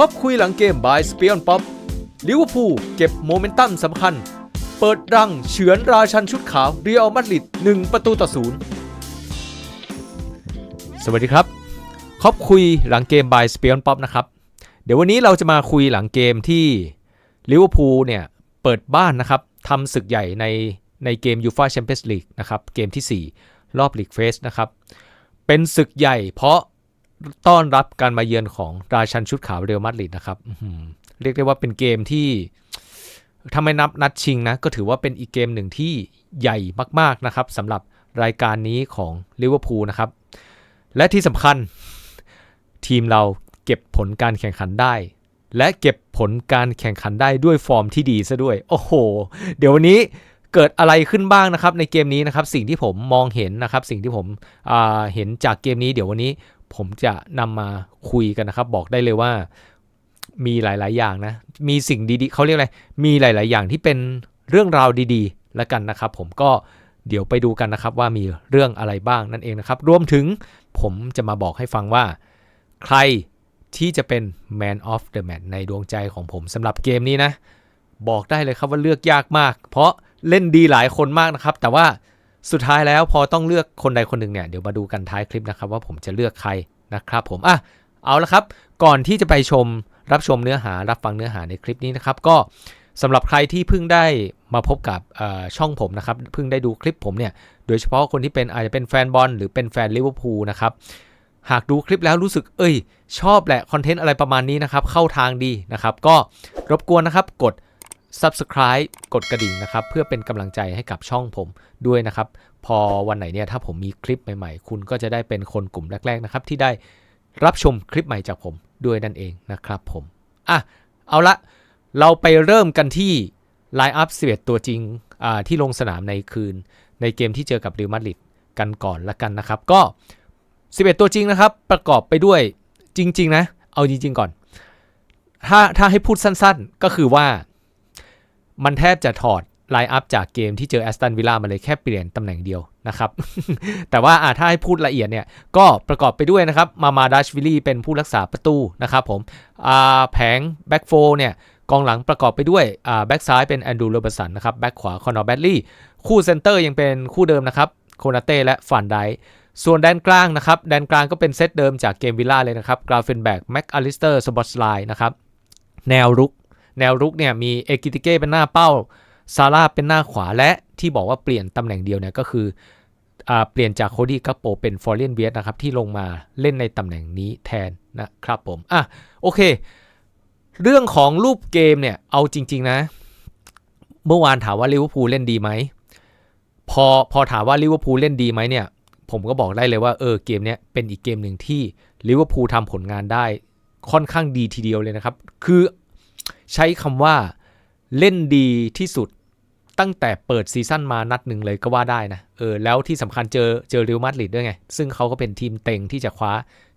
ท็อปคุยหลังเกม by s p i o n Pop ลิเวอร์พูลเก็บโมเมนตัมสำคัญ เปิดรังเฉือนราชันชุดขาวเรียลมาดริด1ประตูต่อศูนย์สวัสดีครับครอบคุยหลังเกม by s p i o n Pop นะครับ เดี๋ยววันนี้เราจะมาคุยหลังเกมที่ลิเวอร์พูลเนี่ยเปิดบ้านนะครับทำศึกใหญ่ในในเกมยูฟ่าแชมเปี้ยนส์ลีกนะครับเกมที่ 4 รอบลีกเฟสนะครับเป็นศึกใหญ่เพราะ ต้อนรับการมาเยือนของราชันชุดขาวเรอัลมาดริดนะครับเรียกได้ว่าเป็นเกมที่ถ้าไม่นับนัดชิงนะ ก็ถือว่าเป็นอีกเกมหนึ่งที่ใหญ่มากๆนะครับสำหรับรายการนี้ของลิเวอร์พูลนะครับ และที่สำคัญทีมเราเก็บผลการแข่งขันได้ และเก็บผลการแข่งขันได้ด้วยฟอร์มที่ดีซะด้วย โอ้โห เดี๋ยววันนี้เกิดอะไรขึ้นบ้างนะครับในเกมนี้นะครับ สิ่งที่ผมมองเห็นนะครับ สิ่งที่ผมเห็นจากเกมนี้เดี๋ยววันนี้ ผมจะนำมาคุยกันนะครับ บอกได้เลยว่ามีหลาย ๆ อย่างนะ มีสิ่งดี ๆเขาเรียกอะไร มีหลาย ๆ อย่างที่เป็นเรื่องราวดีๆ แล้วกันนะครับ ผมก็เดี๋ยวไปดูกันนะครับว่ามีเรื่องอะไรบ้างนั่นเองนะครับ รวมถึงผมจะมาบอกให้ฟังว่า ใครที่จะเป็น Man of the Match ในดวงใจของผมสำหรับเกมนี้นะ บอกได้เลยครับว่าเลือกยากมาก เพราะเล่นดีหลายคนมากนะครับ แต่ว่า สุดท้ายแล้วพอต้องเลือกคนใดคนหนึ่งเนี่ยเดี๋ยวมาดูกันท้ายคลิปนะครับว่าผมจะเลือกใครนะครับผมอะเอาละครับ ก่อนที่จะไปชมรับชมเนื้อหารับฟังเนื้อหาในคลิปนี้นะครับ ก็สำหรับใครที่เพิ่งได้มาพบกับช่องผมนะครับเพิ่งได้ดูคลิปผมเนี่ยโดยเฉพาะคนที่เป็นอาจจะเป็นแฟนบอลหรือเป็นแฟนลิเวอร์พูลนะครับหากดูคลิปแล้วรู้สึกเอ้ย ชอบแหละคอนเทนต์อะไรประมาณนี้นะครับ เข้าทางดีนะครับ ก็รบกวนนะครับกด subscribe กดกระดิ่งนะครับ เพื่อเป็นกำลังใจให้กับช่องผมด้วยนะครับ พอวันไหนเนี่ยถ้าผมมีคลิปใหม่ๆ คุณก็จะได้เป็นคนกลุ่มแรก ๆ นะครับ ที่ได้รับชมคลิปใหม่จากผมด้วยนั่นเองนะครับผมอะเอาละเราไปเริ่มกันที่ Line Up 11ตัวจริงอ่าที่ลงสนามในคืน ในเกมที่เจอกับเรอัลมาดริดกันก่อนละกันนะครับ ก็ 11 ตัวจริงนะครับ ประกอบไปด้วยจริง ๆ นะ เอาจริง ๆ ก่อน ถ้าถ้าให้พูดสั้น ๆ ก็คือว่า มันแทบจะถอดไลน์อัพจากเกมที่เจอแอสตันวิลล่ามาเลยแค่เปลี่ยนตำแหน่งเดียวนะครับ แต่ว่าถ้าให้พูดละเอียดเนี่ย ก็ประกอบไปด้วยนะครับ มามาดัชวิลลี่เป็นผู้รักษาประตูนะครับผมแผงแบ็กโฟเนี่ยกองหลังประกอบไปด้วยแบ็กซ้ายเป็นแอนดูโรเบร์สันนะครับแบ็กขวาคอนอร์แบดลี่คู่เซนเตอร์ยังเป็นคู่เดิมนะครับโคนาเต้และฟันไดส่วนแดนกลางนะครับแดนกลางก็เป็นเซตเดิมจากเกมวิลล่าเลยนะครับกราเฟนแบกแม็กอลิสเตอร์สบอตสไลน์นะครับแนวรุก แนวรุกเนี่ยมีเอกิติเก้เป็นหน้าเป้าซาร่าเป็นหน้าขวาและที่บอกว่าเปลี่ยนตำแหน่งเดียวเนี่ยก็คืออเปลี่ยนจากโคดี้กัปโปเป็นฟอร์เรนเวียสนะครับที่ลงมาเล่นในตำแหน่งนี้แทนนะครับผมอะโอเค เรื่องของรูปเกมเนี่ยเอาจริง ๆนะ เมื่อวานถามว่าลิเวอร์พูลเล่นดีไหมพอพอถามว่าลิเวอร์พูลเล่นดีไหมเนี่ย ผมก็บอกได้เลยว่าเออเกมเนี้ยเป็นอีกเกมหนึ่งที่ลิเวอร์พูลทำผลงานได้ค่อนข้างดีทีเดียวเลยนะครับ คือ ใช้คำว่าเล่นดีที่สุดตั้งแต่เปิดซีซั่นมานัดหนึ่งเลยก็ว่าได้นะ เออ แล้วที่สำคัญเจอเจอเรอัลมาดริดด้วยไง ซึ่งเขาก็เป็นทีมเต็งที่จะคว้า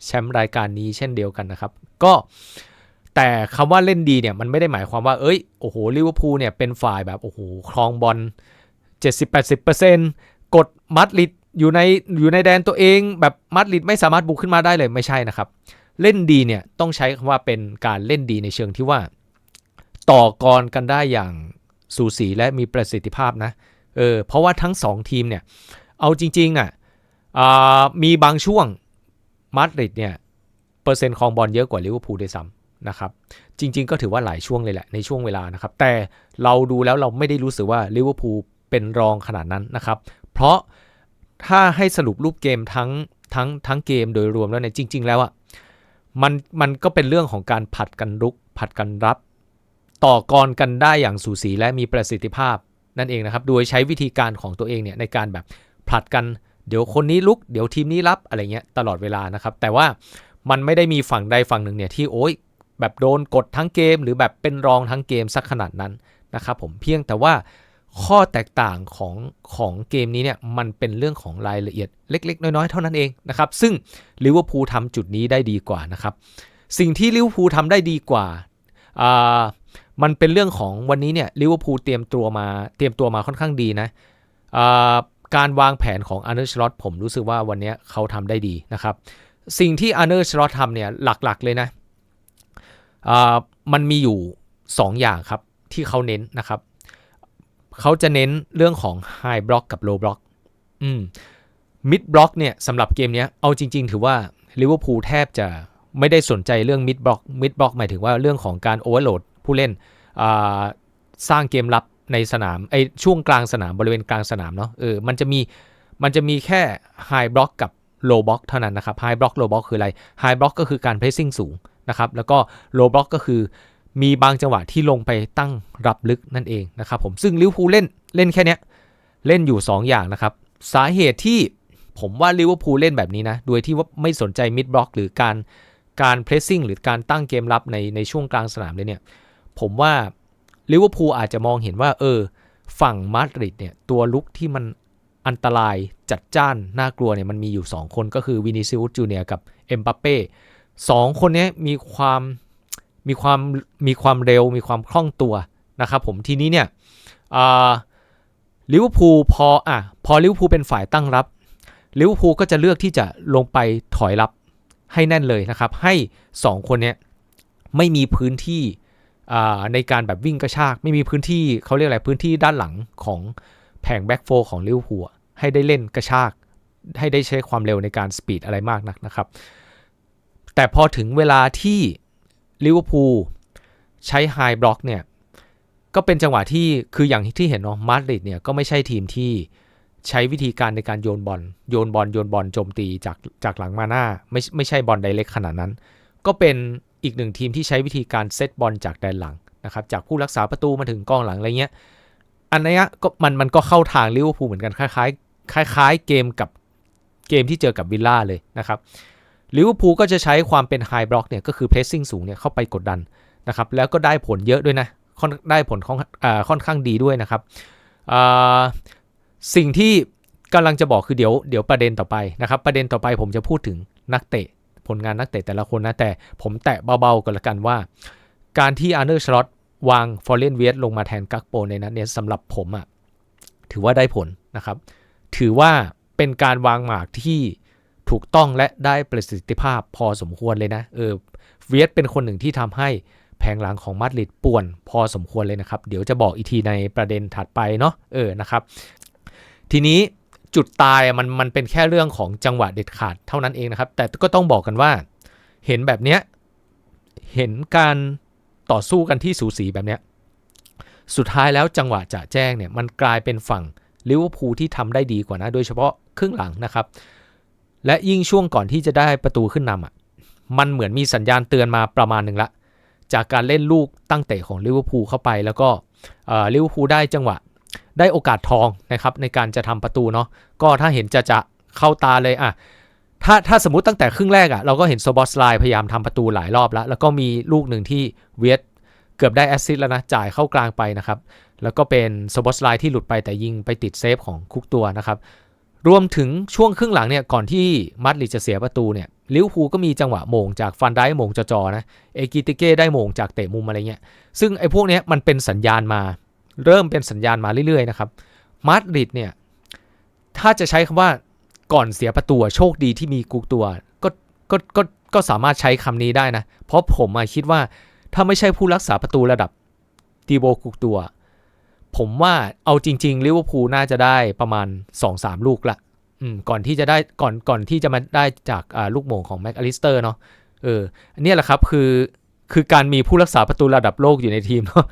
แชมป์รายการนี้เช่นเดียวกันนะครับ ก็แต่คำว่าเล่นดีเนี่ย มันไม่ได้หมายความว่า เอ้ย โอ้โหลิเวอร์พูลเนี่ยเป็นฝ่ายแบบ โอ้โห ครองบอล70-80%กดมาดริดอยู่ในอยู่ในแดนตัวเอง แบบมาดริดไม่สามารถบุกขึ้นมาได้เลยไม่ใช่นะครับ เล่นดีเนี่ยต้องใช้คำว่าเป็นการเล่นดีในเชิงที่ว่า ต่อกรกันได้อย่างสูสีและมีประสิทธิภาพนะเออเพราะว่าทั้ง 2 ทีมเนี่ย เอาจริงๆอะอ่ามีบางช่วงมาดริดเนี่ยเปอร์เซ็นต์ครองบอลเยอะกว่าลิเวอร์พูลด้วยซ้ำนะครับจริง ๆ ก็ถือว่าหลายช่วงเลยแหละในช่วงเวลานะครับแต่เราดูแล้วเราไม่ได้รู้สึกว่าลิเวอร์พูลเป็นรองขนาดนั้นนะครับ เพราะถ้าให้สรุปรูปเกมทั้งทั้งทั้งเกมโดยรวมแล้วเนี่ยจริง ๆ แล้วอะมันมันก็เป็นเรื่องของการผัดกันรุกผัดกันรับ ต่อกรกันได้อย่างสูสีและมีประสิทธิภาพนั่นเองนะครับ โดยใช้วิธีการของตัวเองเนี่ยในการแบบผลัดกันเดี๋ยวคนนี้ลุกเดี๋ยวทีมนี้รับอะไรเงี้ยตลอดเวลานะครับ แต่ว่ามันไม่ได้มีฝั่งใดฝั่งหนึ่งเนี่ยที่โอ้ยแบบโดนกดทั้งเกม หรือแบบเป็นรองทั้งเกมสักขนาดนั้นนะครับผมเพียงแต่ว่าข้อแตกต่างของของเกมนี้เนี่ยมันเป็นเรื่องของรายละเอียดเล็ก ๆ น้อย ๆ เท่านั้นเองนะครับ ซึ่งลิเวอร์พูลทำจุดนี้ได้ดีกว่านะครับ สิ่งที่ลิเวอร์พูลทำได้ดีกว่าอ่า มันเป็นเรื่องของวันนี้เนี่ยลิเวอร์พูลเตรียมตัวมาเตรียมตัวมาค่อนข้างดีนะการวางแผนของอาร์เนอร์ชลอตผมรู้สึกว่าวันนี้เขาทำได้ดีนะครับ สิ่งที่อาร์เนอร์ชลอตทำเนี่ยหลักๆเลยนะมันมีอยู่ 2 อย่างครับที่เขาเน้นนะครับ เขาจะเน้นเรื่องของ High Block กับ Low Block อืม Mid Block เนี่ยสำหรับเกมเนี้ยเอาจริง ๆ ถือว่าลิเวอร์พูลแทบจะไม่ได้สนใจเรื่อง Mid Block Mid Block หมายถึงว่าเรื่องของการ Overload ผู้เล่นสร้างเกมรับในสนามไอช่วงกลางสนามบริเวณกลางสนามเนาะเออมันจะมีมันจะมีแค่ High Block กับ Low Block เท่านั้นนะครับ High Block Low Block คืออะไร High Block ก็คือการ Pressing สูงนะครับแล้วก็ Low Block ก็คือมีบางจังหวะที่ลงไปตั้งรับลึกนั่นเองนะครับผมซึ่งลิเวอร์พูลเล่นเล่นแค่เนี้ยเล่นอยู่ 2 อย่างนะครับสาเหตุที่ผมว่าลิเวอร์พูลเล่นแบบนี้นะโดยที่ว่าไม่สนใจมิดบล็อกหรือการการเพรสซิ่งหรือการตั้งเกมรับในในช่วงกลางสนามเลยเนี่ย ผมว่าลิเวอร์พูลอาจจะมองเห็นว่า เออ ฝั่งมาดริดเนี่ยตัวลุกที่มันอันตรายจัดจ้าน น่ากลัวเนี่ยมันมีอยู่ 2 คนก็คือวินิซิอุสจูเนียกับเอ็มบัปเป้สองคนนี้มีความมีความมีความเร็วมีความคล่องตัวนะครับผมทีนี้เนี่ยลิเวอร์พูลพออะพอลิเวอร์พูลเป็นฝ่ายตั้งรับลิเวอร์พูลก็จะเลือกที่จะลงไปถอยรับให้แน่นเลยนะครับ ให้ 2 คนนี้ไม่มีพื้นที่ ในการแบบวิ่งกระชากไม่มีพื้นที่เขาเรียกอะไรพื้นที่ด้านหลังของแผงแบ็กโฟของลิเวอร์พูลให้ได้เล่นกระชาก ให้ได้ใช้ความเร็วในการสปีดอะไรมากนักนะครับ แต่พอถึงเวลาที่ลิเวอร์พูลใช้ไฮบล็อกเนี่ยก็เป็นจังหวะที่คืออย่างที่เห็นเนาะมาดริดเนี่ยก็ไม่ใช่ทีมที่ใช้วิธีการในการโยนบอลโยนบอลโยนบอลโจมตีจากจากหลังมาหน้าไม่ไม่ใช่บอลไดเรกขนาดนั้น ก็เป็น อีกหนึ่งทีมที่ใช้วิธีการเซตบอลจากแดนหลังนะครับจากผู้รักษาประตูมาถึงกองหลังอะไรเงี้ยอันนี้ก็มันมันก็เข้าทางลิเวอร์พูลเหมือนกันคล้ายๆคล้ายๆเกมกับเกมที่เจอกับวิลล่าเลยนะครับลิเวอร์พูลก็จะใช้ความเป็นไฮบล็อกเนี่ยก็คือเพรสซิ่งสูงเนี่ยเข้าไปกดดันนะครับแล้วก็ได้ผลเยอะด้วยนะได้ผลค่อนข้างดีด้วยนะครับสิ่งที่กำลังจะบอกคือเดี๋ยวเดี๋ยวประเด็นต่อไปนะครับประเด็นต่อไปผมจะพูดถึงนักเตะ ผลงานนักเตะแต่ละคนนะ แต่ผมแตะเบาๆกันละกันว่า การที่อาร์เนอร์ชลอตวางฟอร์เรนเวียสลงมาแทนกักโปในนั้นเนี่ยสำหรับผมอะ่ะถือว่าได้ผลนะครับ ถือว่าเป็นการวางหมากที่ถูกต้องและได้ประสิทธิภาพพอสมควรเลยนะเออเวียสเป็นคนหนึ่งที่ทำให้แผงหลังของมาดริดป่วนพอสมควรเลยนะครับ เดี๋ยวจะบอกอีกทีในประเด็นถัดไปเนาะเออนะครับ ทีนี้ จุดตายมันมันเป็นแค่เรื่องของจังหวะเด็ดขาดเท่านั้นเองนะครับ แต่ก็ต้องบอกกันว่าเห็นแบบเนี้ยเห็นการต่อสู้กันที่สูสีแบบเนี้ยสุดท้ายแล้วจังหวะจะแจ้งเนี่ยมันกลายเป็นฝั่งลิเวอร์พูลที่ทำได้ดีกว่านะ โดยเฉพาะครึ่งหลังนะครับ และยิ่งช่วงก่อนที่จะได้ประตูขึ้นนำอะมันเหมือนมีสัญญาณเตือนมาประมาณหนึ่งละ จากการเล่นลูกตั้งเตะของลิเวอร์พูลเข้าไป แล้วก็ลิเวอร์พูลได้จังหวะ ได้โอกาสทองนะครับในการจะทำประตูเนาะก็ถ้าเห็นจะจะเข้าตาเลยอะถ้าถ้าสมมติตั้งแต่ครึ่งแรกอะ่ะเราก็เห็นโซบอสไลพยายามทำประตูหลายรอบแล้ว แล้วก็มีลูกหนึ่งที่เวียดเกือบได้แอสซิสแล้วนะจ่ายเข้ากลางไปนะครับ แล้วก็เป็นโซบอสไลที่หลุดไปแต่ยิงไปติดเซฟของคุกตัวนะครับ รวมถึงช่วงครึ่งหลังเนี่ยก่อนที่มัดลิจะเสียประตูเนี่ยลิวพูก็มีจังหวะโมงจากฟันได้โมงจอๆนะเอกิติเก้ได้โมงจากเตะมุมอะไรเงี้ยซึ่งไอ้พวกเนี้ยมันเป็นสัญญาณมา เริ่มเป็นสัญญาณมาเรื่อยๆนะครับมาดริดเนี่ยถ้าจะใช้คำว่าก่อนเสียประตูโชคดีที่มีกุกตัวก็ก็ก็ก็สามารถใช้คำนี้ได้นะ เพราะผมคิดว่าถ้าไม่ใช่ผู้รักษาประตูระดับตีโบกุกตัว ผมว่าเอาจริงๆลิเวอร์พูลน่าจะได้ประมาณ 2-3 ลูกละก่อนที่จะได้ก่อนก่อนที่จะมาได้จากลูกโมงของแม็กอลิสเตอร์เนาะเอออันนี้แหละครับคือ คือการมีผู้รักษาประตูระดับโลกอยู่ในทีมเนาะ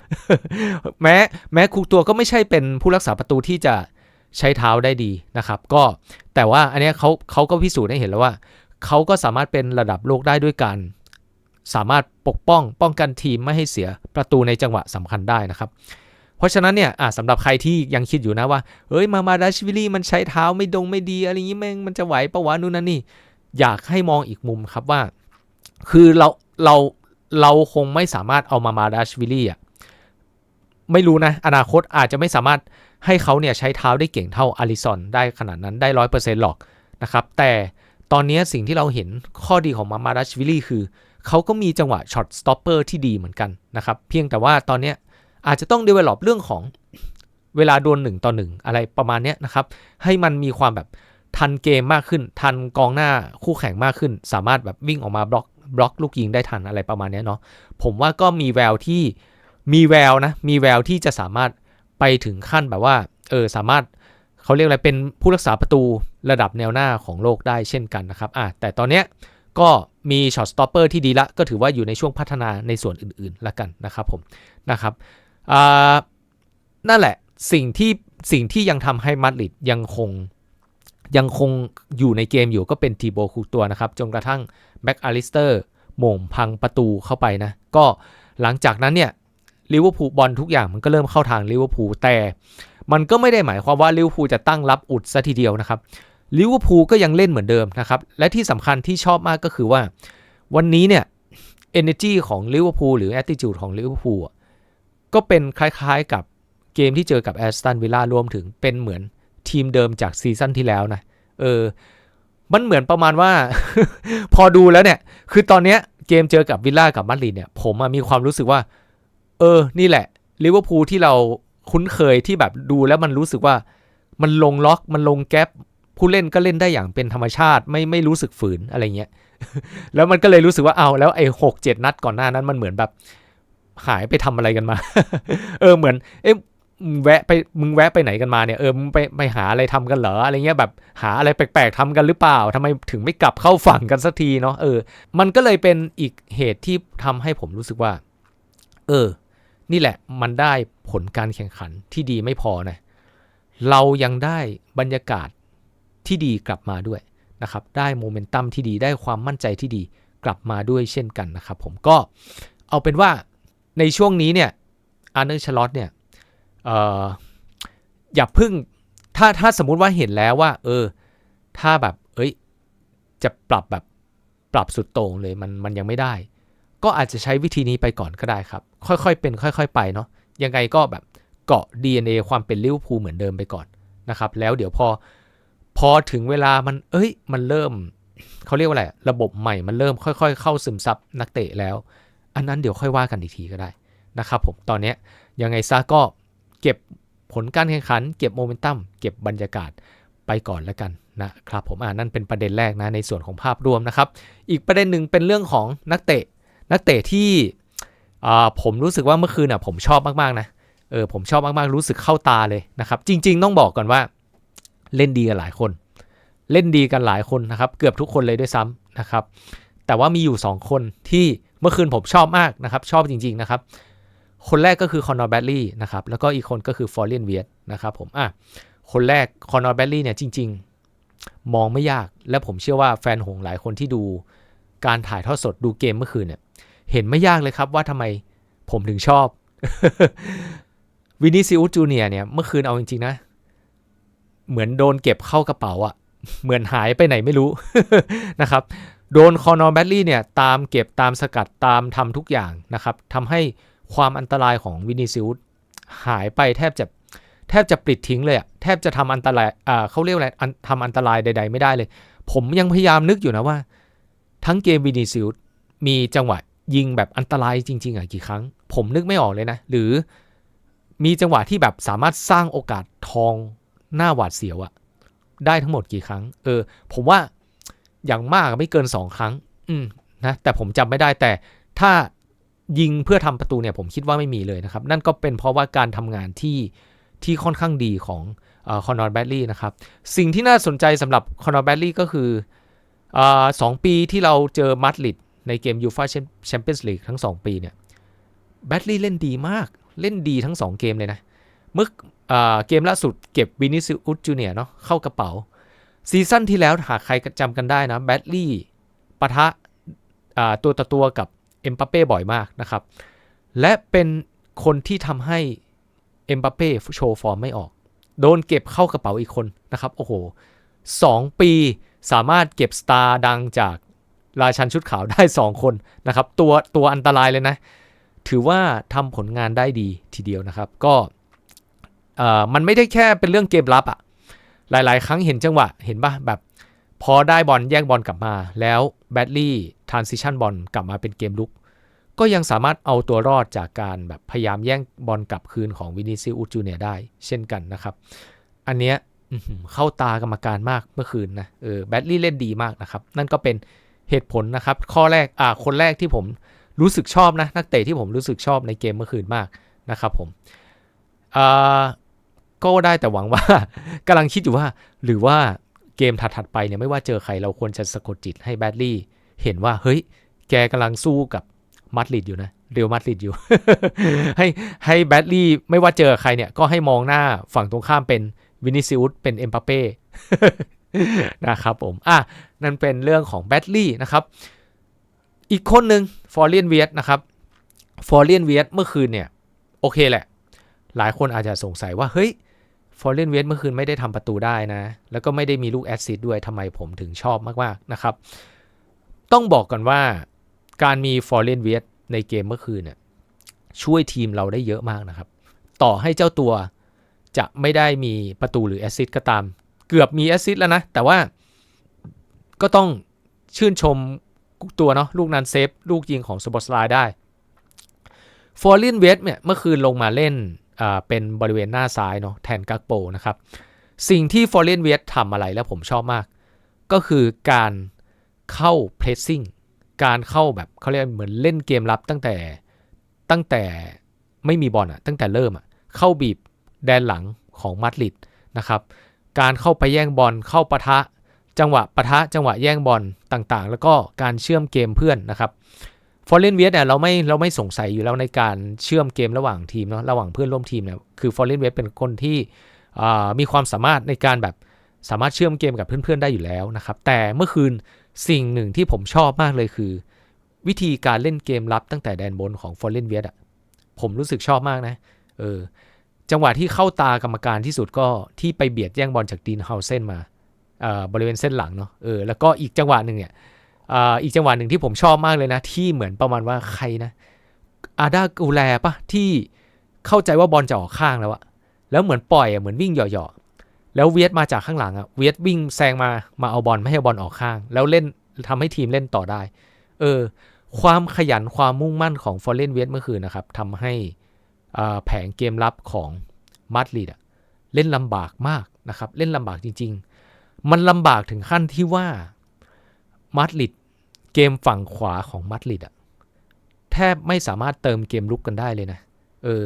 แม้แม้คูตัวก็ไม่ใช่เป็นผู้รักษาประตูที่จะใช้เท้าได้ดีนะครับ ก็แต่ว่าอันนี้เขาเขาก็พิสูจน์ให้เห็นแล้วว่าเขาก็สามารถเป็นระดับโลกได้ด้วยการสามารถปกป้องป้องกันทีมไม่ให้เสียประตูในจังหวะสำคัญได้นะครับ เพราะฉะนั้นเนี่ยสำหรับใครที่ยังคิดอยู่นะว่าเฮ้ยมามาดาชิวิลี่มันใช้เท้าไม่ดงไม่ดีอะไรอย่างนี้แม่งมันจะไหวปะวะนู่นนั่นนี่อยากให้มองอีกมุมครับว่า คือเราเรา เราคงไม่สามารถเอามามาดาชวิลลี่อะไม่รู้นะ อนาคตอาจจะไม่สามารถให้เขาเนี่ยใช้เท้าได้เก่งเท่าอาริซอนได้ขนาดนั้นได้ร้อยเปอร์เซ็นต์หรอกนะครับ แต่ตอนนี้สิ่งที่เราเห็นข้อดีของมามาดาชวิลลี่คือเขาก็มีจังหวะช็อตสต็อปเปอร์ที่ดีเหมือนกันนะครับ เพียงแต่ว่าตอนนี้อาจจะต้องเดเวล็อปเรื่องของเวลาโดนหนึ่งต่อหนึ่งอะไรประมาณนี้นะครับ ให้มันมีความแบบทันเกมมากขึ้น ทันกองหน้าคู่แข่งมากขึ้น สามารถแบบวิ่งออกมาบล็อก บล็อกลูกยิงได้ทันอะไรประมาณนี้เนาะผมว่าก็มีแววที่มีแววนะมีแววที่จะสามารถไปถึงขั้นแบบว่าเออสามารถเขาเรียกอะไรเป็นผู้รักษาประตูระดับแนวหน้าของโลกได้เช่นกันนะครับอะแต่ตอนเนี้ยก็มีช็อตสต็อปเปอร์ที่ดีละก็ถือว่าอยู่ในช่วงพัฒนาในส่วนอื่นๆละกันนะครับผมนะครับอ่านั่นแหละสิ่งที่สิ่งที่ยังทำให้มาดริดยังคง ยังคงอยู่ในเกมอยู่ก็เป็นทีโบคูตัวนะครับ จนกระทั่งแบ็กอาริสเตอร์หม่งพังประตูเข้าไปนะ ก็หลังจากนั้นเนี่ยลิเวอร์พูลบอลทุกอย่างมันก็เริ่มเข้าทางลิเวอร์พูลแต่ มันก็ไม่ได้หมายความว่าลิเวอร์พูลจะตั้งรับอุดซะทีเดียวนะครับลิเวอร์พูลก็ยังเล่นเหมือนเดิมนะครับ และที่สำคัญที่ชอบมากก็คือว่า วันนี้เนี่ย energy ของลิเวอร์พูลหรือ attitude ของลิเวอร์พูลก็เป็นคล้ายๆกับเกมที่เจอกับแอสตันวิลล่ารวมถึงเป็นเหมือน ทีมเดิมจากซีซั่นที่แล้วนะเออ มันเหมือนประมาณว่า พอดูแล้วเนี่ย คือตอนเนี้ยเกมเจอกับวิลล่ากับมาดริดเนี่ย ผมมีความรู้สึกว่า เออ นี่แหละลิเวอร์พูลที่เราคุ้นเคยที่แบบดูแล้วมันรู้สึกว่า มันลงล็อกมันลงแก๊ปผู้เล่นก็เล่นได้อย่างเป็นธรรมชาติ ไม่ไม่รู้สึกฝืนอะไรเงี้ย แล้วมันก็เลยรู้สึกว่าเอาแล้วไอ้หกเจ็ดนัดก่อนหน้านั้นมันเหมือนแบบ หายไปทำอะไรกันมา เออเหมือน เอ๊ะ แวะไปมึงแวะไปไหนกันมาเนี่ยเออมึงไปไปหาอะไรทำกันเหรออะไรเงี้ยแบบหาอะไรแปลกๆทำกันหรือเปล่าทำไมถึงไม่กลับเข้าฝั่งกันสักทีเนาะเออ มันก็เลยเป็นอีกเหตุที่ทำให้ผมรู้สึกว่า เออ นี่แหละมันได้ผลการแข่งขันที่ดีไม่พอนะเรายังได้บรรยากาศที่ดีกลับมาด้วยนะครับ ได้โมเมนตัมที่ดีได้ความมั่นใจที่ดีกลับมาด้วยเช่นกันนะครับ ผมก็เอาเป็นว่าในช่วงนี้เนี่ยอาร์เนอร์ชลอตเนี่ย อย่าพึ่งถ้าถ้าสมมุติว่าเห็นแล้วว่า เออ ถ้าแบบ เอ้ย จะปรับแบบปรับสุดโต่งเลยมันมันยังไม่ได้ ก็อาจจะใช้วิธีนี้ไปก่อนก็ได้ครับ ค่อยๆเป็น ค่อย ๆ ไปเนาะยังไงก็แบบเกาะ DNA ความเป็นลิเวอร์พูลเหมือนเดิมไปก่อนนะครับ แล้วเดี๋ยวพอพอถึงเวลามัน เอ้ย มันเริ่มเขาเรียกว่าอะไรระบบใหม่มันเริ่มค่อย ๆ เข้าซึมซับนักเตะแล้ว อันนั้นเดี๋ยวค่อยว่ากันอีกทีก็ได้นะครับ ผมตอนนี้ยังไงซะก็ เก็บผลการแข่งขัน เก็บโมเมนตัมเก็บบรรยากาศไปก่อนแล้วกันนะครับผมอ่านั่นเป็นประเด็นแรกนะในส่วนของภาพรวมนะครับ อีกประเด็นหนึ่งเป็นเรื่องของนักเตะ นักเตะที่ผมรู้สึกว่าเมื่อคืนอะผมชอบมากๆนะเออผมชอบมากๆรู้สึกเข้าตาเลยนะครับ จริง ๆ ต้องบอกก่อนว่าเล่นดีกันหลายคน เล่นดีกันหลายคนนะครับ เกือบทุกคนเลยด้วยซ้ำนะครับ แต่ว่ามีอยู่ 2 คนที่เมื่อคืนผมชอบมากนะครับ ชอบจริง ๆนะครับ คนแรกก็คือคอนอร์แบลลี่นะครับแล้วก็อีกคนก็คือฟอร์เรียนเวียดนะครับผมอะคนแรกคอนอร์แบลลี่เนี่ยจริง ๆ มองไม่ยากและผมเชื่อว่าแฟนหงหลายคนที่ดูการถ่ายทอดสดดูเกมเมื่อคืนเนี่ยเห็นไม่ยากเลยครับว่าทำไมผมถึงชอบวินิซิอุสจูเนียเนี่ยเมื่อคืนเอาจริง ๆ นะ เหมือนโดนเก็บเข้ากระเป๋าอะเหมือนหายไปไหนไม่รู้นะครับ โดนคอนอร์แบลลี่เนี่ยตามเก็บตามสกัดตามทำทุกอย่างนะครับทำให้ ความอันตรายของวินิซิอุสหายไปแทบจะแทบจะปลิดทิ้งเลยอะแทบจะทำอันตรายอ่าเขาเรียกอะไรทำอันตรายใด ๆ ไม่ได้เลย ผมยังพยายามนึกอยู่นะว่า ทั้งเกมวินิซิอุสมีจังหวะยิงแบบอันตรายจริง ๆอะกี่ครั้ง ผมนึกไม่ออกเลยนะ หรือมีจังหวะที่แบบสามารถสร้างโอกาสทองหน้าหวาดเสียวอะได้ทั้งหมดกี่ครั้ง เออ ผมว่าอย่างมากไม่เกิน 2 ครั้ง อืมนะแต่ผมจำไม่ได้แต่ถ้า ยิงเพื่อทำประตูเนี่ยผมคิดว่าไม่มีเลยนะครับ นั่นก็เป็นเพราะว่าการทำงานที่ที่ค่อนข้างดีของคอนอร์แบดลี่นะครับ สิ่งที่น่าสนใจสำหรับคอนอร์แบดลี่ก็คือสองปีที่เราเจอมาดริดในเกมยูฟาแชมเปี้ยนส์ลีกทั้ง 2 ปีเนี่ยแบดลี่เล่นดีมากเล่นดีทั้ง 2 เกมเลยนะเมื่ออเกมล่าสุดเก็บวินิซิอุสจูเนียเนาะเข้ากระเป๋า ซีซั่นที่แล้วหากใครจำกันได้นะแบดลี่ปะทะตัวต่อตัวกับ เอ็มปเป้บ่อยมากนะครับ และเป็นคนที่ทำให้เอ็มปเป้โชว์ฟอร์มไม่ออก โดนเก็บเข้ากระเป๋าอีกคนนะครับ โอ้โหสองปีสามารถเก็บสตาร์ดังจากราชันชุดขาวได้ 2 คนนะครับ ตัวตัวอันตรายเลยนะ ถือว่าทำผลงานได้ดีทีเดียวนะครับ ก็มันไม่ได้แค่เป็นเรื่องเกมรับอะหลาย ๆ ครั้งเห็นจังหวะเห็นปะแบบ พอได้บอลแย่งบอลกลับมา แล้วแบดลี่ทรานซิชันบอลกลับมาเป็นเกมลุก ก็ยังสามารถเอาตัวรอดจากการแบบพยายามแย่งบอลกลับคืนของวินิซิอุจูเนียได้ เช่นกันนะครับ อันเนี้ยเข้าตากรรมการมากเมื่อคืนนะเออแบดลี่เล่นดีมากนะครับ นั่นก็เป็นเหตุผลนะครับ ข้อแรกอ่าคนแรกที่ผมรู้สึกชอบนะ นักเตะที่ผมรู้สึกชอบในเกมเมื่อคืนมากนะครับผมอ่าก็ได้แต่หวังว่ากำลังคิดอยู่ว่า หรือว่า เกมถัดๆไปเนี่ยไม่ว่าเจอใครเราควรจะสะกดจิตให้แบดลี่เห็นว่าเฮ้ย แกกำลังสู้กับมัดลิดอยู่นะเรียวมัดลิดอยู่ ให้ให้แบดลี่ไม่ว่าเจอใครเนี่ยก็ให้มองหน้าฝั่งตรงข้ามเป็นวินิซิอุสเป็นเอ็มปาเป้นะครับผม อะ นั่นเป็นเรื่องของแบดลี่นะครับ อีกคนหนึ่งฟอร์เรียนเวียนะครับฟอร์เรียนเวียเมื่อคืนเนี่ย โอเคแหละ หลายคนอาจจะสงสัยว่า เฮ้ย ฟอร์เรนเวียเมื่อคืนไม่ได้ทำประตูได้นะ แล้วก็ไม่ได้มีลูกแอสซิสด้วยทำไมผมถึงชอบมากๆนะครับ ต้องบอกก่อนว่าการมีฟอร์เรนเวียในเกมเมื่อคืนเนี่ยช่วยทีมเราได้เยอะมากนะครับ ต่อให้เจ้าตัวจะไม่ได้มีประตูหรือแอสซิสก็ตาม เกือบมีแอสซิสแล้วนะ แต่ว่าก็ต้องชื่นชมตัวเนาะลูกนั้นเซฟ ลูกยิงของสปอร์ตไลได้ฟอร์เรนเวสเนี่ยเมื่อคืนลงมาเล่น เป็นบริเวณหน้าซ้ายเนาะแทนกักโปนะครับ สิ่งที่ฟอร์เรนเวสทำอะไรแล้วผมชอบมาก ก็คือการเข้าเพรสซิ่งการเข้าแบบเขาเรียกเหมือนเล่นเกมรับตั้งแต่ตั้งแต่ไม่มีบอลอะตั้งแต่เริ่มอะเข้าบีบแดนหลังของมาดริดนะครับการเข้าไปแย่งบอลเข้าปะทะจังหวะปะทะจังหวะแย่งบอลต่างๆ แล้วก็การเชื่อมเกมเพื่อนนะครับ ฟอร์เรนเวสเนี่ยเราไม่เราไม่สงสัยอยู่แล้วในการเชื่อมเกมระหว่างทีมเนาะระหว่างเพื่อนร่วมทีมเนี่ยคือฟอร์เรนเวสเป็นคนที่มีความสามารถในการแบบสามารถเชื่อมเกมกับเพื่อนๆได้อยู่แล้วนะครับ แต่เมื่อคืนสิ่งหนึ่งที่ผมชอบมากเลยคือ วิธีการเล่นเกมรับตั้งแต่แดนบนของฟอร์เรนเวสอะผมรู้สึกชอบมากนะเออจังหวะที่เข้าตากรรมการที่สุดก็ที่ไปเบียดแย่งบอลจากดีนเฮาเซนมาบริเวณเส้นหลังเนาะเออแล้วก็อีกจังหวะหนึ่งเนี่ย อีกจังหวะหนึ่งที่ผมชอบมากเลยนะ ที่เหมือนประมาณว่าใครนะอาดากูแลปะที่เข้าใจว่าบอลจะออกข้างแล้วอะแล้วเหมือนปล่อยอะเหมือนวิ่งเหยาะๆแล้วเวียดมาจากข้างหลังอะเวียดวิ่งแซงมามาเอาบอลไม่ให้บอลออกข้าง แล้วเล่นทำให้ทีมเล่นต่อได้ เออ ความขยันความมุ่งมั่นของฟอร์เรนเวียดเมื่อคืนนะครับทำให้แผงเกมรับของมาดริดเล่นลำบากมากนะครับ เล่นลำบากจริง ๆ มันลำบากถึงขั้นที่ว่ามาดริด เกมฝั่งขวาของมาดริดอะแทบไม่สามารถเติมเกมลุกกันได้เลยนะ เออ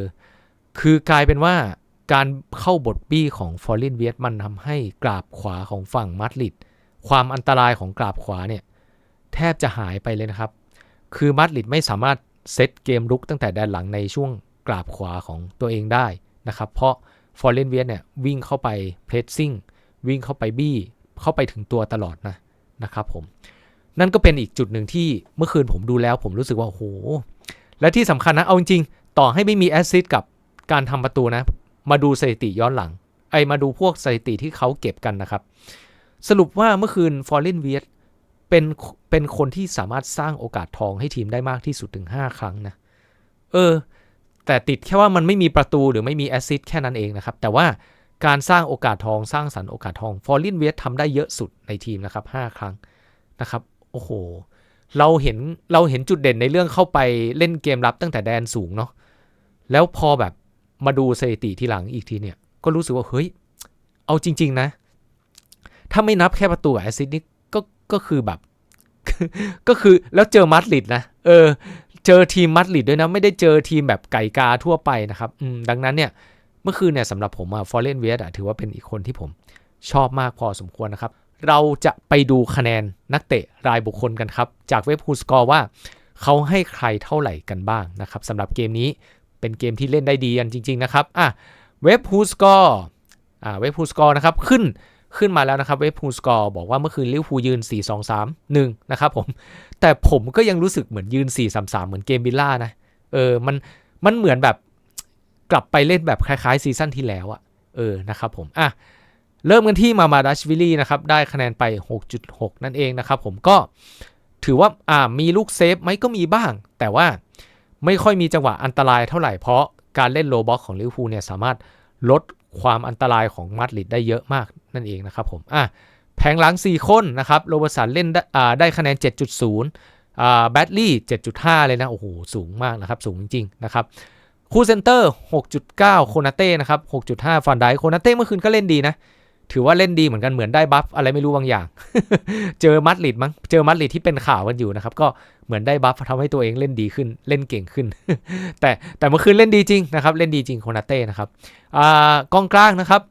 คือกลายเป็นว่าการเข้าบทบี้ของฟอร์ลินเวียตมันทำให้กราบขวาของฝั่งมาดริดความอันตรายของกราบขวาเนี่ย แทบจะหายไปเลยนะครับ คือมาดริดไม่สามารถเซตเกมลุกตั้งแต่แดนหลังในช่วงกราบขวาของตัวเองได้นะครับ เพราะฟอร์เรนเวียเนี่ยวิ่งเข้าไปเพรสซิ่งวิ่งเข้าไปบี้เข้าไปถึงตัวตลอดนะนะครับผม นั่นก็เป็นอีกจุดหนึ่งที่เมื่อคืนผมดูแล้ว ผมรู้สึกว่าโอ้โหและที่สำคัญนะเอาจริงต่อให้ไม่มีแอสซิสกับการทำประตูนะ มาดูสถิติย้อนหลัง ไอมาดูพวกสถิติที่เขาเก็บกันนะครับ สรุปว่าเมื่อคืนฟอร์เรนเวียเป็นเป็นคนที่สามารถสร้างโอกาสทองให้ทีมได้มากที่สุดถึง 5 ครั้งนะ เออ แต่ติดแค่ว่ามันไม่มีประตูหรือไม่มีแอสซิสแค่นั้นเองนะครับ แต่ว่าการสร้างโอกาสทองสร้างสรรค์โอกาสทองฟอร์เรนเวียทำได้เยอะสุดในทีมนะครับ 5 ครั้งนะครับ โอ้โห เราเห็นเราเห็นจุดเด่นในเรื่องเข้าไปเล่นเกมรับตั้งแต่แดนสูงเนาะแล้วพอแบบมาดูสถิติทีหลังอีกทีเนี่ย ก็รู้สึกว่า เฮ้ย เอาจริง ๆ นะ ถ้าไม่นับแค่ประตูแอซิดนี่ก็ก็คือแบบ ก็คือแล้วเจอมัดลิดนะเออ เจอทีมมัดลิดด้วยนะ ไม่ได้เจอทีมแบบไก่กาทั่วไปนะครับอืมดังนั้นเนี่ยเมื่อคืนเนี่ยสำหรับผมอะฟอร์เรนเวียดอะถือว่าเป็นอีกคนที่ผมชอบมากพอสมควรนะครับ เราจะไปดูคะแนนนักเตะรายบุคคลกันครับ จากเว็บฮูสกอร์ว่าเขาให้ใครเท่าไหร่กันบ้างนะครับสำหรับเกมนี้เป็นเกมที่เล่นได้ดีกันจริง ๆ นะครับอะเว็บฮูสกอร์อ่าเว็บฮูสกอร์นะครับขึ้นขึ้นมาแล้วนะครับเว็บฮูสกอร์บอกว่าเมื่อคืนลิเวอร์พูลยืน 4 2 3 1 นะครับผม แต่ผมก็ยังรู้สึกเหมือนยืน 4 3 3 เหมือนเกมบิลล่านะ เออ มัน มันเหมือนแบบกลับไปเล่นแบบคล้ายๆซีซั่นที่แล้วอะเออ นะครับผม อะ เริ่มกันที่มามาดัชวิลลี่นะครับได้คะแนนไป 6.6 นั่นเองนะครับผมก็ถือว่าอ่ามีลูกเซฟไหมก็มีบ้าง แต่ว่าไม่ค่อยมีจังหวะอันตรายเท่าไหร่เพราะการเล่นโลบ็อกของลิเวอร์พูลเนี่ยสามารถลดความอันตรายของมาดริดได้เยอะมากนั่นเองนะครับผมอะแผงหลัง 4 คนนะครับโรเบร์สันเล่นได้อ่าได้คะแนน 7.0อ่าแบตลี่ 7.5 เลยนะโอ้โหสูงมากนะครับสูงจริงๆนะครับคู่เซนเตอร์ 6.9 โคนาเต้นะครับ 6.5 ฟันไดโคนาเต้เมื่อคืนก็เล่นดีนะ ถือว่าเล่นดีเหมือนกันเหมือนได้บัฟอะไรไม่รู้บางอย่าง เจอมัดริดมั้งเจอมัดริดที่เป็นข่าวกันอยู่นะครับ ก็เหมือนได้บัฟทำให้ตัวเองเล่นดีขึ้นเล่นเก่งขึ้น แต่แต่เมื่อคืนเล่นดีจริงนะครับเล่นดีจริงโคนาเต้นะครับกองกลางนะครับ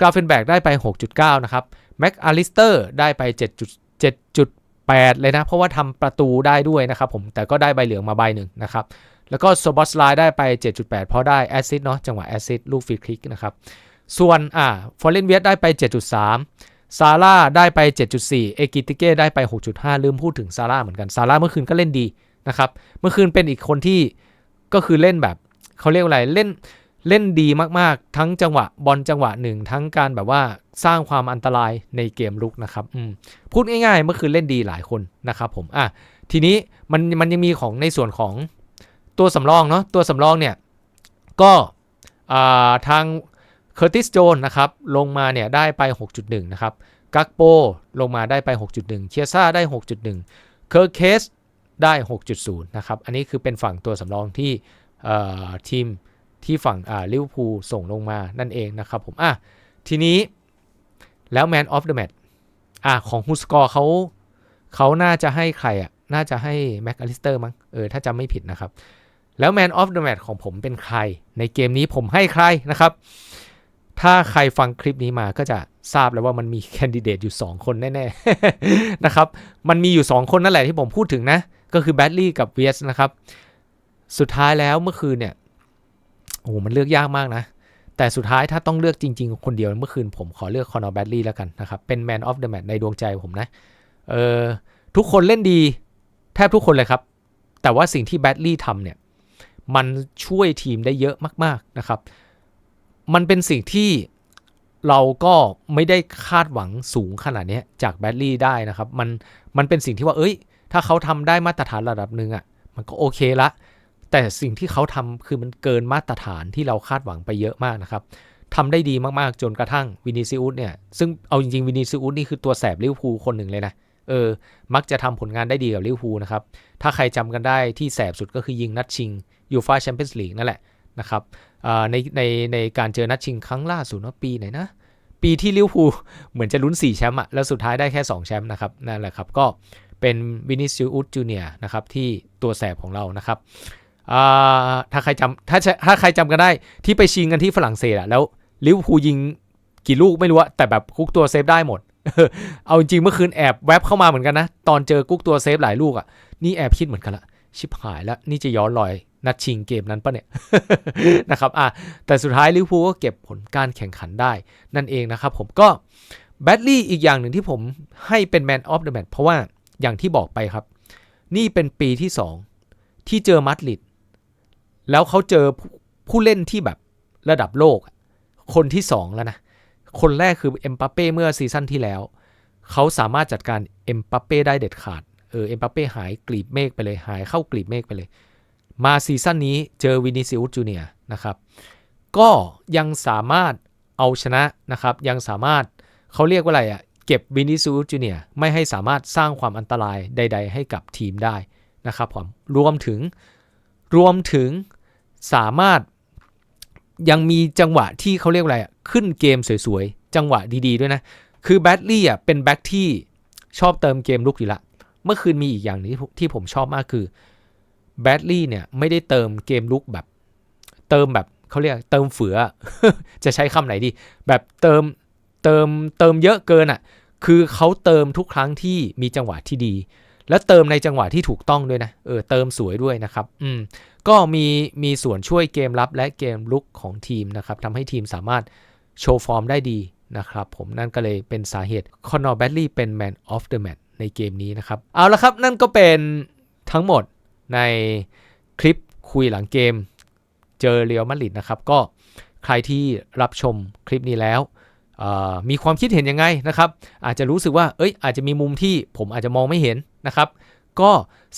กราเฟนแบกได้ไป 6.9 นะครับแม็กอาริสเตอร์ได้ไป 7.7.8 เลยนะ เพราะว่าทำประตูได้ด้วยนะครับผมแต่ก็ได้ใบเหลืองมาใบหนึ่งนะครับแล้วก็โซบอสไลได้ไป 7.8 เพราะได้แอซิสเนาะจังหวะแอซิสลูกฟรีคลิกนะครับ ส่วนอ่าฟอร์เรนเวียได้ไป 7.3 ซาร่าได้ไป 7.4 เอกิติเก้ได้ไป 6.5 ลืมพูดถึงซาร่าเหมือนกัน ซาร่าเมื่อคืนก็เล่นดีนะครับ เมื่อคืนเป็นอีกคนที่ก็คือเล่นแบบเขาเรียกอะไรเล่นเล่นดีมากๆ ทั้งจังหวะบอลจังหวะหนึ่งทั้งการแบบว่าสร้างความอันตรายในเกมลุกนะครับพูดง่ายๆ เมื่อคืนเล่นดีหลายคนนะครับผมอะทีนี้มันมันยังมีของในส่วนของตัวสำรองเนาะตัวสำรองเนี่ยก็ทาง เคอร์ติสโจนนะครับลงมาเนี่ยได้ไป 6.1 นะครับกักโปลงมาได้ไป 6.1 เคียซ่าได้ 6.1 เคอร์เคสได้ 6.0 นะครับ อันนี้คือเป็นฝั่งตัวสำรองที่ทีมที่ฝั่งลิเวอร์พูลส่งลงมานั่นเองนะครับผมอะทีนี้แล้วแมนออฟเดอะแมตอะของฮูสกอร์เขาเขาน่าจะให้ใครอะน่าจะให้แม็กอลิสเตอร์มั้งเออถ้าจำไม่ผิดนะครับ แล้วแมนออฟเดอะแมตของผมเป็นใคร ในเกมนี้ผมให้ใครนะครับ ถ้าใครฟังคลิปนี้มาก็จะทราบแล้วว่ามันมีแคนดิเดตอยู่ 2 คนแน่ๆนะครับ มันมีอยู่ 2 คนนั่นแหละที่ผมพูดถึงนะ ก็คือแบดลี่กับเวสนะครับ สุดท้ายแล้วเมื่อคืนเนี่ย โอ้โห มันเลือกยากมากนะ แต่สุดท้ายถ้าต้องเลือกจริง ๆ คนเดียวเมื่อคืนผมขอเลือกคอนอร์แบดลี่แล้วกันนะครับ เป็นแมนออฟเดอะแมตในดวงใจผมนะ เออทุกคนเล่นดี แทบทุกคนเลยครับ แต่ว่าสิ่งที่แบดลี่ทำเนี่ย มันช่วยทีมได้เยอะมาก ๆนะครับ มันเป็นสิ่งที่เราก็ไม่ได้คาดหวังสูงขนาดนี้จากแบดลี่ได้นะครับ มันมันเป็นสิ่งที่ว่า เอ้ย ถ้าเขาทำได้มาตรฐานระดับหนึ่งอะ่ะ มันก็โอเคละ แต่สิ่งที่เขาทำคือมันเกินมาตรฐานที่เราคาดหวังไปเยอะมากนะครับทำได้ดีมากๆจนกระทั่งวินิซิอุสเนี่ย ซึ่งเอาจริงๆวินิซิอุสนี่คือตัวแสบลิเวอร์พูลคนหนึ่งเลยนะ เออ มักจะทำผลงานได้ดีกับลิเวอร์พูลนะครับ ถ้าใครจำกันได้ที่แสบสุดก็คือยิงนัดชิงยูฟาแชมเปี้ยนส์ลีกนั่นแหละนะครับ ในในในการเจอนัดชิงครั้งล่าสุดว่าปีไหนนะ ปีที่ลิเวอร์พูลเหมือนจะลุ้น 4 แชมป์อะแล้วสุดท้ายได้แค่ 2 แชมป์นะครับ นั่นแหละครับ ก็เป็นวินิซิอุสจูเนียนะครับ ที่ตัวแสบของเรานะครับถ้าใครจำถ้าถ้าใครจำกันได้ที่ไปชิงกันที่ฝรั่งเศสอะแล้วลิเวอร์พูลยิงกี่ลูกไม่รู้อะแต่แบบกุ๊กตัวเซฟได้หมดเอาจริงเมื่อคืนแอบแวบเข้ามาเหมือนกันนะ ตอนเจอกุ๊กตัวเซฟหลายลูกอะนี่แอบคิดเหมือนกันละ ชิบหายแล้ว นี่จะย้อนรอย นัดชิงเกมนั้นปะเนี่ยนะครับอะแต่สุดท้ายลิเวอร์พูลก็เก็บผลการแข่งขันได้นั่นเองนะครับผมก็แบดลี่อีกอย่างหนึ่งที่ผมให้เป็นแมนออฟเดอะแมตช์เพราะว่าอย่างที่บอกไปครับ นี่เป็นปีที่ 2 ที่เจอมัดลิดแล้วเขาเจอผู้เล่นที่แบบระดับโลก คนที่ 2 แล้วนะ คนแรกคือเอ็มปาเป้เมื่อซีซั่นที่แล้ว เขาสามารถจัดการเอ็มปาเป้ได้เด็ดขาดเออเอ็มปาเป้หายกลีบเมฆไปเลยหายเข้ากลีบเมฆไปเลย มาซีซั่นนี้เจอวินิซิอุสจูเนียนะครับ ก็ยังสามารถเอาชนะนะครับ ยังสามารถเขาเรียกว่าอะไรอะ่ะเก็บวินิซิอุสจูเนียไม่ให้สามารถสร้างความอันตรายใด ๆ ให้กับทีมได้นะครับผมรวมถึงรวมถึงสามารถยังมีจังหวะที่เขาเรียกอะไรขึ้นเกมสวยๆ จังหวะดีๆด้วยนะ คือแบตลี่อะเป็นแบ็คที่ชอบเติมเกมลุกอยู่ละ เมื่อคืนมีอีกอย่างนึงที่ผมชอบมากคือ แบดลี่เนี่ยไม่ได้เติมเกมลุกแบบ เติมแบบเขาเรียกเติมเฟือ จะใช้คำไหนดี แบบเติมเติมเติมเยอะเกินอะ่ะ คือเขาเติมทุกครั้งที่มีจังหวะที่ดี แล้วเติมในจังหวะที่ถูกต้องด้วยนะ เออเติมสวยด้วยนะครับ อืม ก็มีมีส่วนช่วยเกมรับและเกมลุกของทีมนะครับทำให้ทีมสามารถโชว์ฟอร์มได้ดีนะครับผมนั่นก็เลยเป็นสาเหตุคอนอร์แบดลี่เป็นแมนออฟเดอะแมตในเกมนี้นะครับ เอาละครับนั่นก็เป็นทั้งหมด ในคลิปคุยหลังเกมเจอเรียวมาดริดนะครับ ก็ใครที่รับชมคลิปนี้แล้วมีความคิดเห็นยังไงนะครับ อาจจะรู้สึกว่าเอ้ยอาจจะมีมุมที่ผมอาจจะมองไม่เห็นนะครับก็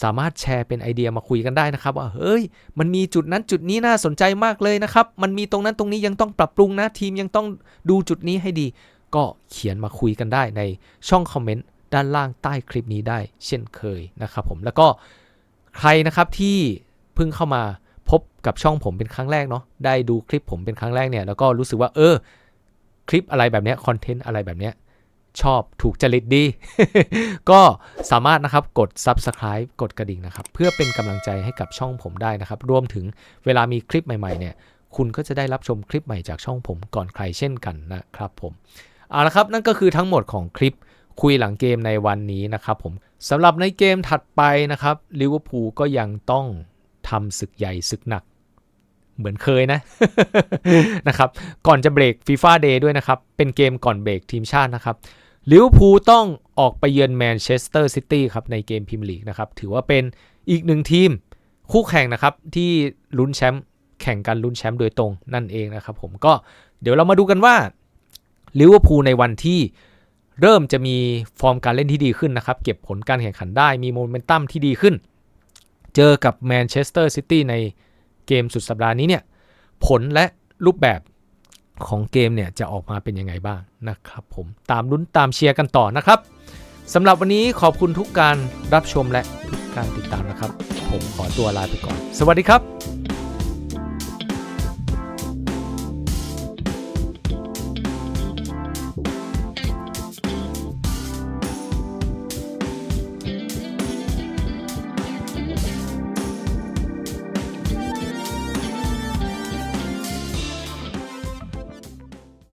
สามารถแชร์เป็นไอเดียมาคุยกันได้นะครับ ว่าเฮ้ย มันมีจุดนั้นจุดนี้น่าสนใจมากเลยนะครับ มันมีตรงนั้นตรงนี้ยังต้องปรับปรุงนะ ทีมยังต้องดูจุดนี้ให้ดี ก็เขียนมาคุยกันได้ในช่องคอมเมนต์ด้านล่างใต้คลิปนี้ได้เช่นเคยนะครับผมแล้วก็ ใครนะครับที่เพิ่งเข้ามาพบกับช่องผมเป็นครั้งแรกเนาะได้ดูคลิปผมเป็นครั้งแรกเนี่ยแล้วก็รู้สึกว่า เออ คลิปอะไรแบบเนี้ยคอนเทนต์อะไรแบบเนี้ยชอบถูกจริตดี ก็สามารถนะครับกด Subscribe กดกระดิ่งนะครับ เพื่อเป็นกำลังใจให้กับช่องผมได้นะครับ รวมถึงเวลามีคลิปใหม่ๆเนี่ย คุณก็จะได้รับชมคลิปใหม่จากช่องผมก่อนใครเช่นกันนะครับผม เอาละครับ นั่นก็คือทั้งหมดของคลิป คุยหลังเกมในวันนี้นะครับผมสำหรับในเกมถัดไปนะครับลิเวอร์พูลก็ยังต้องทำศึกใหญ่ศึกหนัก เหมือนเคยนะนะครับก่อนจะเบรกฟีฟ่าเดย์ด้วยนะครับ เป็นเกมก่อนเบรกทีมชาตินะครับลิเวอร์พูลต้องออกไปเยือนแมนเชสเตอร์ซิตี้ครับในเกมพรีเมียร์ลีกนะครับถือว่าเป็นอีกหนึ่งทีมคู่แข่งนะครับที่ลุ้นแชมป์แข่งกันลุ้นแชมป์โดยตรงนั่นเองนะครับผมก็เดี๋ยวเรามาดูกันว่าลิเวอร์พูลในวันที่ เริ่มจะมีฟอร์มการเล่นที่ดีขึ้นนะครับ เก็บผลการแข่งขันได้มีโมเมนตัมที่ดีขึ้น เจอกับแมนเชสเตอร์ซิตี้ในเกมสุดสัปดาห์นี้เนี่ยผลและรูปแบบของเกมเนี่ยจะออกมาเป็นยังไงบ้างนะครับผมตามลุ้นตามเชียร์กันต่อนะครับสำหรับวันนี้ขอบคุณทุกการรับชมและทุกการติดตามนะครับ ผมขอตัวลาไปก่อน สวัสดีครับ